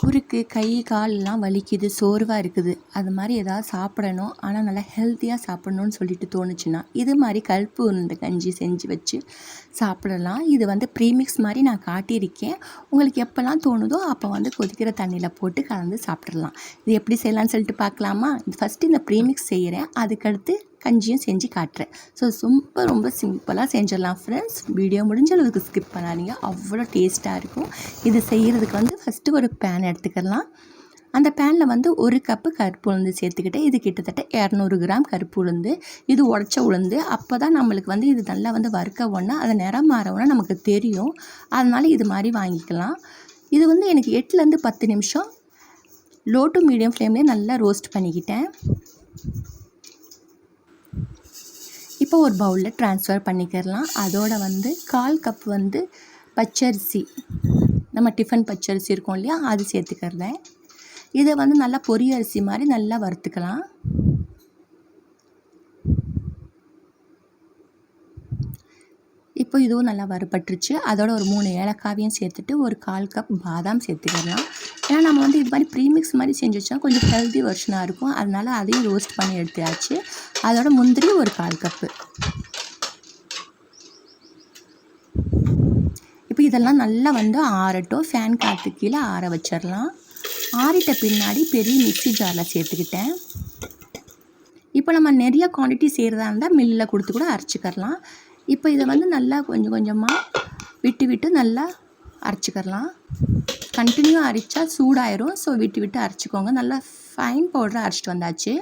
குறுக்கு கை காலெலாம் வலிக்குது சோர்வாக இருக்குது. அது மாதிரி ஏதாவது சாப்பிடணும். ஆனால் நல்லா ஹெல்த்தியாக சாப்பிடணும்னு சொல்லிட்டு தோணுச்சுன்னா இது மாதிரி கல்ப்பு உருண்டை கஞ்சி செஞ்சு வச்சு சாப்பிடலாம். இது வந்து ப்ரீமிக்ஸ் மாதிரி நான் காட்டியிருக்கேன். உங்களுக்கு எப்போல்லாம் தோணுதோ அப்போ வந்து கொதிக்கிற தண்ணியில் போட்டு கலந்து சாப்பிட்றலாம் இது எப்படி செய்யலாம்னு சொல்லிட்டு பார்க்கலாமா? ஃபஸ்ட்டு இந்த ப்ரீமிக்ஸ் செய்கிறேன் அதுக்கடுத்து கஞ்சியும் செஞ்சு காட்டுறேன். ஸோ ரொம்ப ரொம்ப சிம்பிளாக செஞ்சிடலாம் ஃப்ரெண்ட்ஸ் வீடியோ முடிஞ்ச அளவுக்கு ஸ்கிப் பண்ணாதீங்க. அவ்வளோ டேஸ்ட்டாக இருக்கும். இது செய்கிறதுக்கு வந்து ஃபஸ்ட்டு ஒரு பேன் எடுத்துக்கலாம். அந்த பேனில் வந்து ஒரு கப்பு கருப்பு உளுந்து சேர்த்துக்கிட்டு இது கிட்டத்தட்ட இரநூறு கிராம் கருப்பு உளுந்து. இது உடச்ச உளுந்து. அப்போ தான் நம்மளுக்கு வந்து இது நல்லா வந்து வறுக்க ஒன்றா அதை நிறம் மாறவுன்னா நமக்கு தெரியும். அதனால் இது மாதிரி வாங்கிக்கலாம். இது வந்து எனக்கு எட்டுலேருந்து பத்து நிமிஷம் லோ டு மீடியம் ஃப்ளேம்லேயே நல்லா ரோஸ்ட் பண்ணிக்கிட்டேன். இப்போ ஒரு பவுலில் ட்ரான்ஸ்ஃபர் பண்ணிக்கிறலாம் அதோட வந்து கால் கப் வந்து பச்சரிசி. நம்ம டிஃபன் பச்சரிசி இருக்கும் இல்லையா? அது சேர்த்துக்கிறேன். இதை வந்து நல்லா பொரிய அரிசி மாதிரி நல்லா வறுத்துக்கலாம். இப்போ இதுவும் நல்லா வறுபட்டுருச்சு. அதோட ஒரு மூணு ஏலக்காவையும் சேர்த்துட்டு ஒரு கால் கப் பாதாம் சேர்த்துக்கலாம். ஏன்னா நம்ம வந்து இது மாதிரி ப்ரீமிக்ஸ் மாதிரி செஞ்சு வச்சா கொஞ்சம் ஹெல்தி வெர்ஷனாக இருக்கும். அதனால் அதையும் ரோஸ்ட் பண்ணி எடுத்தாச்சு. அதோட முந்திரி ஒரு கால் கப்பு. இப்போ இதெல்லாம் நல்லா வந்து ஆறட்டும். ஃபேன் காற்று கீழே ஆற வச்சிடலாம். ஆறிட்ட பின்னாடி பெரிய மிக்சி ஜாரில் சேர்த்துக்கிட்டேன். இப்போ நம்ம நிறைய குவான்டிட்டி செய்கிறதா இருந்தால் மில்லில் கொடுத்து கூட அரைச்சிக்கரலாம். இப்போ இதை வந்து நல்லா கொஞ்சம் கொஞ்சமாக விட்டு விட்டு நல்லா அரைச்சிக்கிறலாம். கண்டினியூ அரைச்சா சூடாயிரும். ஸோ விட்டு விட்டு அரைச்சிக்கோங்க. நல்லா ஃபைன் பவுடரை அரைச்சிட்டு வந்தாச்சு.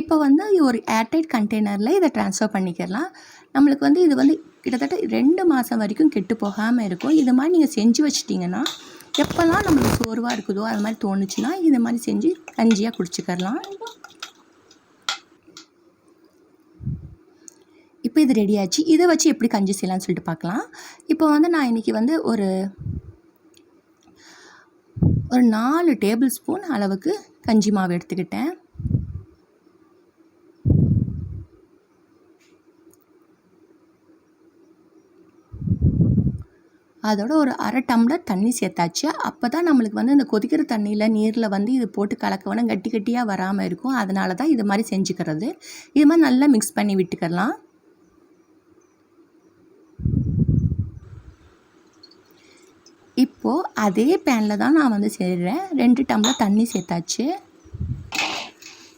இப்போ வந்து ஒரு ஏர்டைட் கண்டெய்னரில் இதை ட்ரான்ஸ்ஃபர் பண்ணிக்கிறலாம். நம்மளுக்கு வந்து இது வந்து கிட்டத்தட்ட ரெண்டு மாதம் வரைக்கும் கெட்டு போகாமல் இருக்கும். இது மாதிரி நீங்கள் செஞ்சு வச்சிட்டிங்கன்னா எப்போல்லாம் நம்மளுக்கு சோர்வாக இருக்குதோ அது மாதிரி தோணுச்சுன்னா இது மாதிரி செஞ்சு கஞ்சியாக குடிச்சிக்கிறலாம். இப்போ இது ரெடி ஆச்சு. இதை வச்சு எப்படி கஞ்சி செய்யலாம்னு சொல்லிட்டு பார்க்கலாம். இப்போ வந்து நான் இன்றைக்கி வந்து ஒரு ஒரு நாலு டேபிள் ஸ்பூன் அளவுக்கு கஞ்சி மாவு எடுத்துக்கிட்டேன். அதோட ஒரு அரை டம்ளர் தண்ணி சேர்த்தாச்சு. அப்போ தான் நம்மளுக்கு வந்து இந்த கொதிக்கிற தண்ணியில் நீரில் வந்து இது போட்டு கலக்கவனா கட்டி கட்டியாக வராமல் இருக்கும். அதனால தான் இது மாதிரி செஞ்சுக்கிறது. இது மாதிரி நல்லா மிக்ஸ் பண்ணி விட்டுக்கலாம். இப்போது அதே பேனில் தான் நான் வந்து செய்கிறேன் ரெண்டு டம்ளர் தண்ணி சேர்த்தாச்சு.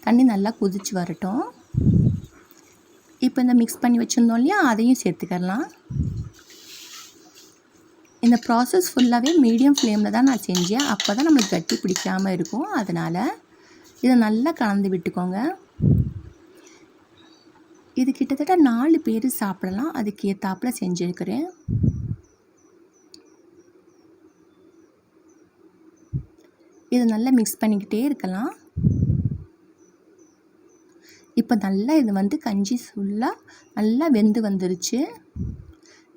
தண்ணி நல்லா கொதிச்சு வரட்டும். இப்போ இந்த மிக்ஸ் பண்ணி வச்சுருந்தோம் இல்லையா அதையும் சேர்த்துக்கலாம். இந்த ப்ராசஸ் ஃபுல்லாகவே மீடியம் ஃப்ளேமில் தான் நான் செஞ்சேன். அப்போ தான் நம்மளுக்கு கட்டி பிடிக்காமல் இருக்கும். அதனால் இதை நல்லா கலந்து விட்டுக்கோங்க. இது கிட்டத்தட்ட நாலு பேர் சாப்பிடலாம். அதுக்கு ஏற்றாப்பில் செஞ்சுருக்கிறேன். இதை நல்லா மிக்ஸ் பண்ணிக்கிட்டே இருக்கலாம். இப்போ நல்லா இது வந்து கஞ்சி ஃபுல்லாக நல்லா வெந்து வந்துருச்சு.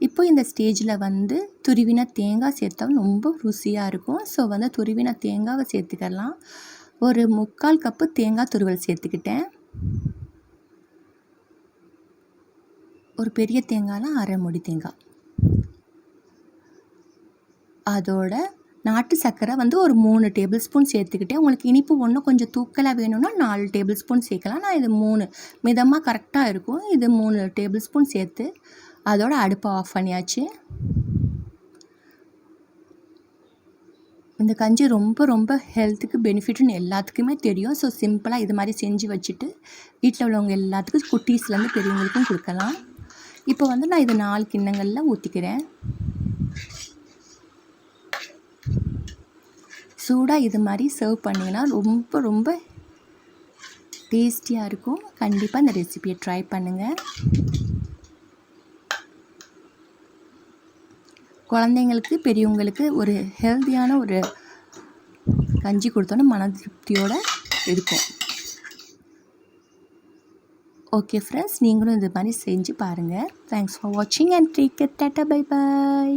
இப்போ இந்த ஸ்டேஜில் வந்து துருவின தேங்காய் சேர்த்தா ரொம்ப ருசியாக இருக்கும். ஸோ வந்து துருவின தேங்காவை சேர்த்துக்கலாம். ஒரு முக்கால் கப்பு தேங்காய் துருவல் சேர்த்துக்கிட்டேன். ஒரு பெரிய தேங்காய்லாம் அரை முடி தேங்காய். அதோட நாட்டு சர்க்கரை வந்து ஒரு மூணு டேபிள் ஸ்பூன் சேர்த்துக்கிட்டேன் உங்களுக்கு இனிப்பு ஒன்று கொஞ்சம் தூக்கலாக வேணும்னா நாலு டேபிள் ஸ்பூன் சேர்க்கலாம். நான் இது மூணு மிதமாக கரெக்டாக இருக்கும். இது மூணு டேபிள் ஸ்பூன் சேர்த்து அதோட அடுப்பை ஆஃப் பண்ணியாச்சு. இந்த கஞ்சி ரொம்ப ரொம்ப ஹெல்த்துக்கு பெனிஃபிட்னு எல்லாத்துக்குமே தெரியும். ஸோ சிம்பிளாக இது மாதிரி செஞ்சு வச்சுட்டு வீட்டில் உள்ளவங்க எல்லாத்துக்கும் குட்டீஸ்லேருந்து பெரியவங்களுக்கும் கொடுக்கலாம். இப்போ வந்து நான் இது நாலு கிண்ணங்களில் ஊற்றிக்கிறேன் சூடாக இது மாதிரி சர்வ் பண்ணிங்கன்னா ரொம்ப ரொம்ப டேஸ்டியாக இருக்கும். கண்டிப்பாக இந்த ரெசிபியை ட்ரை பண்ணுங்கள் குழந்தைங்களுக்கு பெரியவங்களுக்கு ஒரு ஹெல்த்தியான ஒரு கஞ்சி கொடுத்தோன்னா மன திருப்தியோடு இருக்கும். ஓகே ஃப்ரெண்ட்ஸ் நீங்களும் இது மாதிரி செஞ்சு பாருங்கள் தேங்க்ஸ் ஃபார் வாட்சிங் and take data bye bye